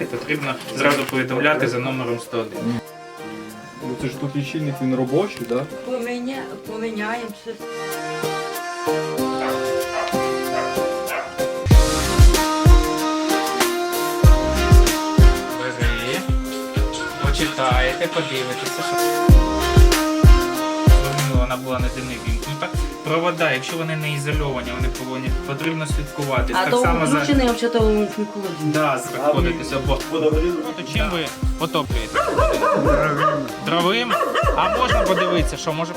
міняти, потрібно зразу повідомляти за номером 101. Ну це ж тут лічильник він робочий, так? Поміня... Поміняємо все. Бери, почитаєте, подивитеся, що Зрозуміло, вона була не димний вімкнута. Провода, якщо вони не ізольовані, вони повинні потрібно слідкувати. А так то само за включений взагалі в холодильник. да, знаходитися. Бо ну, то чим ви отоплюєте? Дровим. А можна подивитися, що може